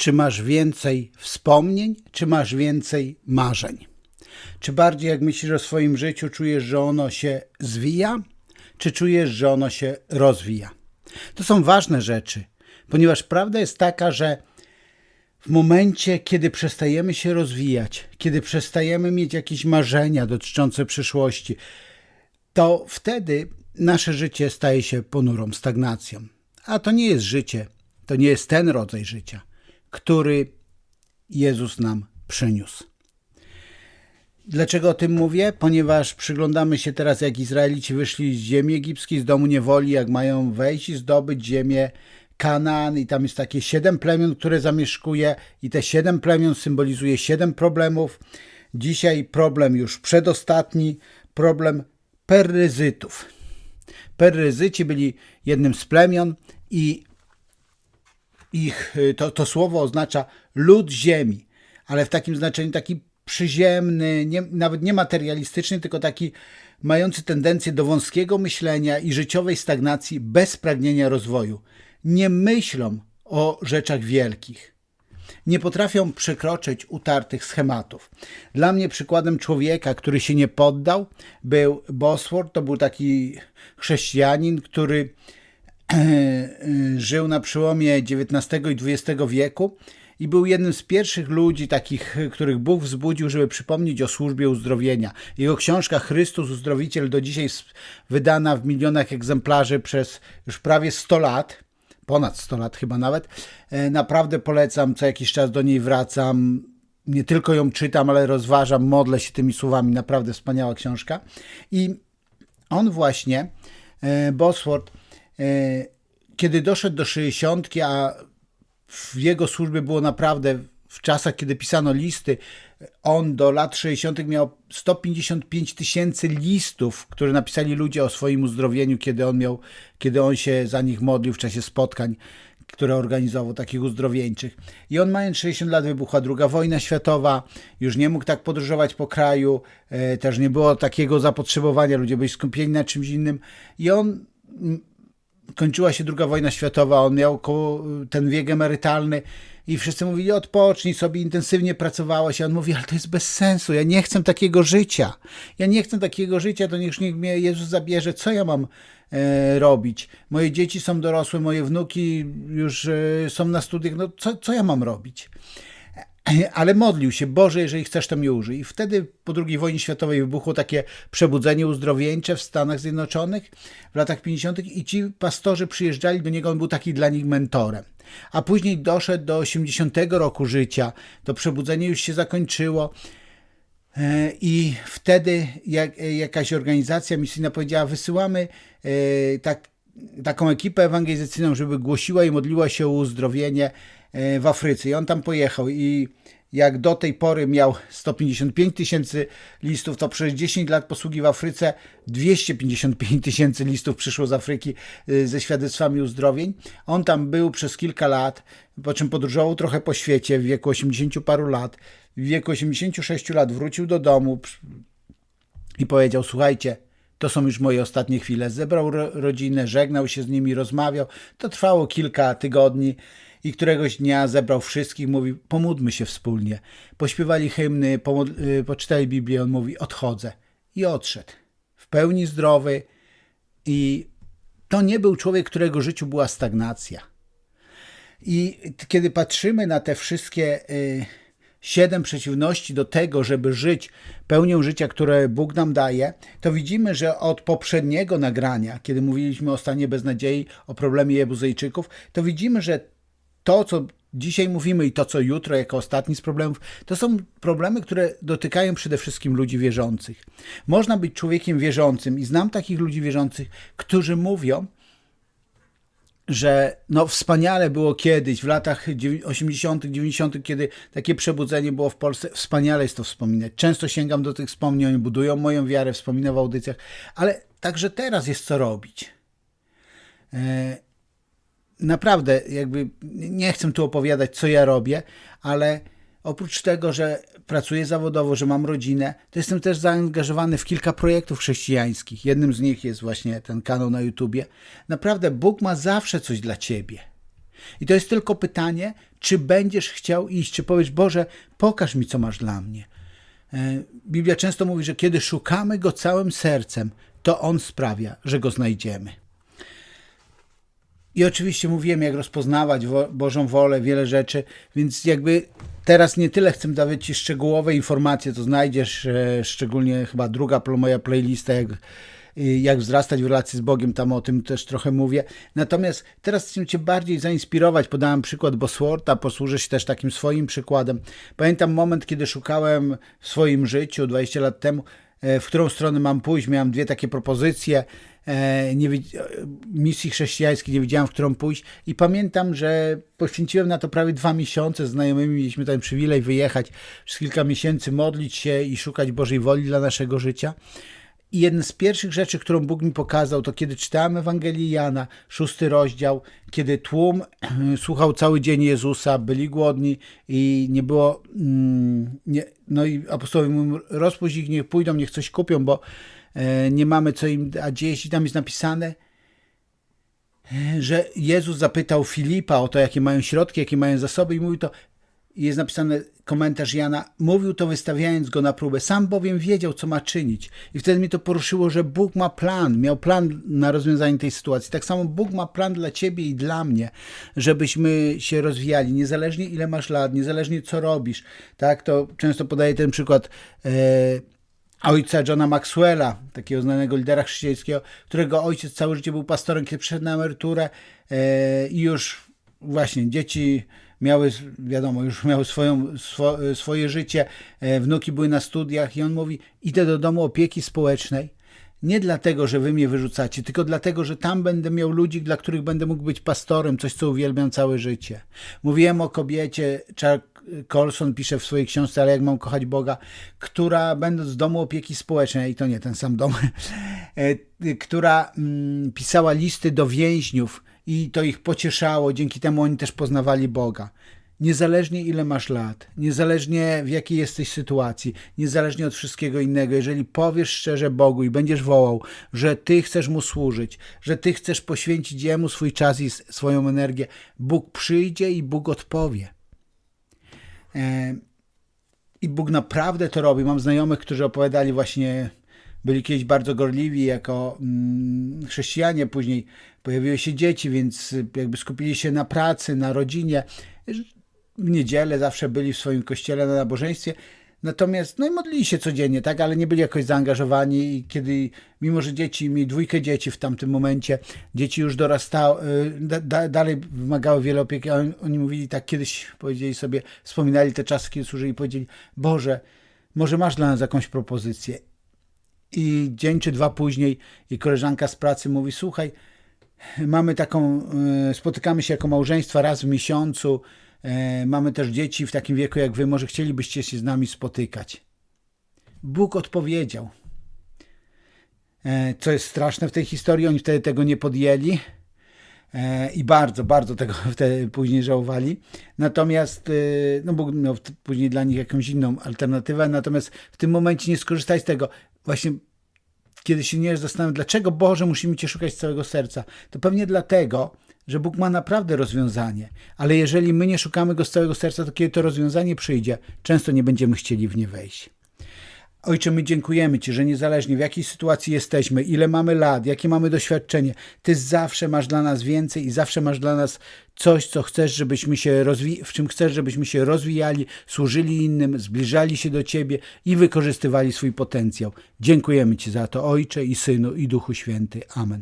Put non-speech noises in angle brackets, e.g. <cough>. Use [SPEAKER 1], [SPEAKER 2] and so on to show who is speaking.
[SPEAKER 1] Czy masz więcej wspomnień, czy masz więcej marzeń? Czy bardziej jak myślisz o swoim życiu, czujesz, że ono się zwija, czy czujesz, że ono się rozwija? To są ważne rzeczy, ponieważ prawda jest taka, że w momencie, kiedy przestajemy się rozwijać, kiedy przestajemy mieć jakieś marzenia dotyczące przyszłości, to wtedy nasze życie staje się ponurą stagnacją. A to nie jest życie, to nie jest ten rodzaj życia, który Jezus nam przyniósł. Dlaczego o tym mówię? Ponieważ przyglądamy się teraz, jak Izraelici wyszli z ziemi egipskiej, z domu niewoli, jak mają wejść i zdobyć ziemię Kanaan i tam jest takie siedem plemion, które zamieszkuje i te siedem plemion symbolizuje siedem problemów. Dzisiaj problem już przedostatni, problem perryzytów. Perryzyci byli jednym z plemion i ich, to, to słowo oznacza lud ziemi, ale w takim znaczeniu taki przyziemny, nie, nawet nie materialistyczny, tylko taki mający tendencję do wąskiego myślenia i życiowej stagnacji bez pragnienia rozwoju. Nie myślą o rzeczach wielkich. Nie potrafią przekroczyć utartych schematów. Dla mnie przykładem człowieka, który się nie poddał, był Bosworth. To był taki chrześcijanin, który <clears throat> żył na przełomie XIX i XX wieku i był jednym z pierwszych ludzi, takich, których Bóg wzbudził, żeby przypomnieć o służbie uzdrowienia. Jego książka Chrystus Uzdrowiciel do dzisiaj wydana w milionach egzemplarzy przez już prawie 100 lat, ponad 100 lat chyba nawet. E, naprawdę polecam, co jakiś czas do niej wracam. Nie tylko ją czytam, ale rozważam, modlę się tymi słowami. Naprawdę wspaniała książka. I on właśnie, e, Bosworth, kiedy doszedł do 60, a w jego służbie było naprawdę w czasach, kiedy pisano listy, on do lat 60. miał 155 tysięcy listów, które napisali ludzie o swoim uzdrowieniu, kiedy on miał, kiedy on się za nich modlił w czasie spotkań, które organizował, takich uzdrowieńczych. I on mając 60 lat wybuchła druga wojna światowa, już nie mógł tak podróżować po kraju, e, też nie było takiego zapotrzebowania, ludzie byli skupieni na czymś innym. I on kończyła się druga wojna światowa, on miał ten wiek emerytalny i wszyscy mówili, odpocznij sobie, intensywnie pracowałeś. A on mówi, ale to jest bez sensu, ja nie chcę takiego życia. Ja nie chcę takiego życia, to niech, niech mnie Jezus zabierze. Co ja mam e, robić? Moje dzieci są dorosłe, moje wnuki już e, są na studiach, no co, co ja mam robić? <clears throat> ale modlił się, Boże, jeżeli chcesz, to mnie użyj. I wtedy po II wojnie światowej wybuchło takie przebudzenie uzdrowieńcze w Stanach Zjednoczonych w latach 50. i ci pastorzy przyjeżdżali do niego, on był taki dla nich mentorem. A później doszedł do 80 roku życia, to przebudzenie już się zakończyło. E, I wtedy jak, jakaś organizacja misyjna powiedziała: Wysyłamy e, tak, taką ekipę ewangelizacyjną, żeby głosiła i modliła się o uzdrowienie E, w Afryce i on tam pojechał i jak do tej pory miał 155 tysięcy listów, to przez 10 lat posługi w Afryce 255 tysięcy listów przyszło z Afryki e, ze świadectwami uzdrowień. On tam był przez kilka lat, po czym podróżował trochę po świecie w wieku 80 paru lat. W wieku 86 lat wrócił do domu i powiedział: Słuchajcie, to są już moje ostatnie chwile. Zebrał rodzinę, żegnał się z nimi, rozmawiał. To trwało kilka tygodni i któregoś dnia zebrał wszystkich, mówi pomódlmy się wspólnie. Pośpiewali hymny, y, poczytali Biblię, on mówi odchodzę. I odszedł. W pełni zdrowy i to nie był człowiek, którego życiu była stagnacja. I kiedy patrzymy na te wszystkie y, siedem przeciwności do tego, żeby żyć pełnią życia, które Bóg nam daje, to widzimy, że od poprzedniego nagrania, kiedy mówiliśmy o stanie beznadziei, o problemie Jebuzejczyków, to widzimy, że to, co dzisiaj mówimy i to, co jutro jako ostatni z problemów, to są problemy, które dotykają przede wszystkim ludzi wierzących. Można być człowiekiem wierzącym i znam takich ludzi wierzących, którzy mówią, że no wspaniale było kiedyś, w latach 80., 90., kiedy takie przebudzenie było w Polsce, wspaniale jest to wspominać. Często sięgam do tych wspomnień, budują moją wiarę, wspominam w audycjach, ale także teraz jest co robić. E, naprawdę jakby nie chcę tu opowiadać, co ja robię, ale oprócz tego, że pracuję zawodowo, że mam rodzinę, to jestem też zaangażowany w kilka projektów chrześcijańskich. Jednym z nich jest właśnie ten kanał na YouTubie. Naprawdę Bóg ma zawsze coś dla ciebie. I to jest tylko pytanie, czy będziesz chciał iść, czy powiesz, Boże, pokaż mi, co masz dla mnie. E, Biblia często mówi, że kiedy szukamy Go całym sercem, to On sprawia, że Go znajdziemy. I oczywiście mówiłem, jak rozpoznawać Bożą wolę, wiele rzeczy, więc jakby teraz nie tyle chcę dawać Ci szczegółowe informacje, to znajdziesz e, szczególnie chyba druga moja playlista, jak, y, jak wzrastać w relacji z Bogiem, tam o tym też trochę mówię. Natomiast teraz chcę Cię bardziej zainspirować. Podałem przykład Bosworta, posłużę się też takim swoim przykładem. Pamiętam moment, kiedy szukałem w swoim życiu 20 lat temu, e, w którą stronę mam pójść. Miałem dwie takie propozycje e, nie, wi- e, misji chrześcijańskiej, nie wiedziałem, w którą pójść. I pamiętam, że poświęciłem na to prawie dwa miesiące z znajomymi. Mieliśmy ten przywilej wyjechać przez kilka miesięcy, modlić się i szukać Bożej woli dla naszego życia. I jedna z pierwszych rzeczy, którą Bóg mi pokazał, to kiedy czytałem Ewangelię Jana, szósty rozdział, kiedy tłum <clears throat> słuchał cały dzień Jezusa, byli głodni i nie było. Mm, nie, no i apostołowie mówią, rozpuść ich, niech pójdą, niech coś kupią, bo e, nie mamy co im dać jeść. I tam jest napisane, e, że Jezus zapytał Filipa o to, jakie mają środki, jakie mają zasoby i mówił to, jest napisany komentarz Jana, mówił to wystawiając go na próbę, sam bowiem wiedział, co ma czynić. I wtedy mnie to poruszyło, że Bóg ma plan, miał plan na rozwiązanie tej sytuacji. Tak samo Bóg ma plan dla ciebie i dla mnie, żebyśmy się rozwijali, niezależnie ile masz lat, niezależnie co robisz. Tak, to często podaję ten przykład e, ojca Johna Maxwella, takiego znanego lidera chrześcijańskiego, którego ojciec całe życie był pastorem, kiedy przyszedł na emeryturę e, i już właśnie dzieci miały, wiadomo, już miały swoją, swo, swoje życie, e, wnuki były na studiach i on mówi, idę do domu opieki społecznej, nie dlatego, że wy mnie wyrzucacie, tylko dlatego, że tam będę miał ludzi, dla których będę mógł być pastorem, coś, co uwielbiam całe życie. Mówiłem o kobiecie, Colson pisze w swojej książce, ale jak mam kochać Boga, która będąc w domu opieki społecznej, i to nie ten sam dom, <laughs> e, która mm, pisała listy do więźniów i to ich pocieszało, dzięki temu oni też poznawali Boga. Niezależnie ile masz lat, niezależnie w jakiej jesteś sytuacji, niezależnie od wszystkiego innego, jeżeli powiesz szczerze Bogu i będziesz wołał, że Ty chcesz Mu służyć, że Ty chcesz poświęcić Jemu swój czas i swoją energię, Bóg przyjdzie i Bóg odpowie. E, I Bóg naprawdę to robi. Mam znajomych, którzy opowiadali właśnie, byli kiedyś bardzo gorliwi jako mm, chrześcijanie, później pojawiły się dzieci, więc jakby skupili się na pracy, na rodzinie. W niedzielę zawsze byli w swoim kościele na nabożeństwie. Natomiast, no i modlili się codziennie, tak, ale nie byli jakoś zaangażowani i kiedy, mimo że dzieci, mieli dwójkę dzieci w tamtym momencie, dzieci już dorastały, y, da, da, dalej wymagały wiele opieki, a oni, oni mówili tak, kiedyś powiedzieli sobie, wspominali te czasy, kiedy służyli, powiedzieli, Boże, może masz dla nas jakąś propozycję. I dzień czy dwa później i koleżanka z pracy mówi, słuchaj, mamy taką, y, spotykamy się jako małżeństwa raz w miesiącu, mamy też dzieci w takim wieku jak wy, może chcielibyście się z nami spotykać. Bóg odpowiedział. E, Co jest straszne w tej historii, oni wtedy tego nie podjęli e, i bardzo, bardzo tego <laughs> wtedy później żałowali. Natomiast no Bóg miał później dla nich jakąś inną alternatywę, natomiast w tym momencie nie skorzystaj z tego. Właśnie kiedy się nie zastanawiam, dlaczego Boże musimy Cię szukać z całego serca, to pewnie dlatego, że Bóg ma naprawdę rozwiązanie. Ale jeżeli my nie szukamy Go z całego serca, to kiedy to rozwiązanie przyjdzie, często nie będziemy chcieli w nie wejść. Ojcze, my dziękujemy Ci, że niezależnie w jakiej sytuacji jesteśmy, ile mamy lat, jakie mamy doświadczenie, Ty zawsze masz dla nas więcej i zawsze masz dla nas coś, co chcesz, żebyśmy się rozwi- w czym chcesz, żebyśmy się rozwijali, służyli innym, zbliżali się do Ciebie i wykorzystywali swój potencjał. Dziękujemy Ci za to, Ojcze i Synu i Duchu Święty. Amen.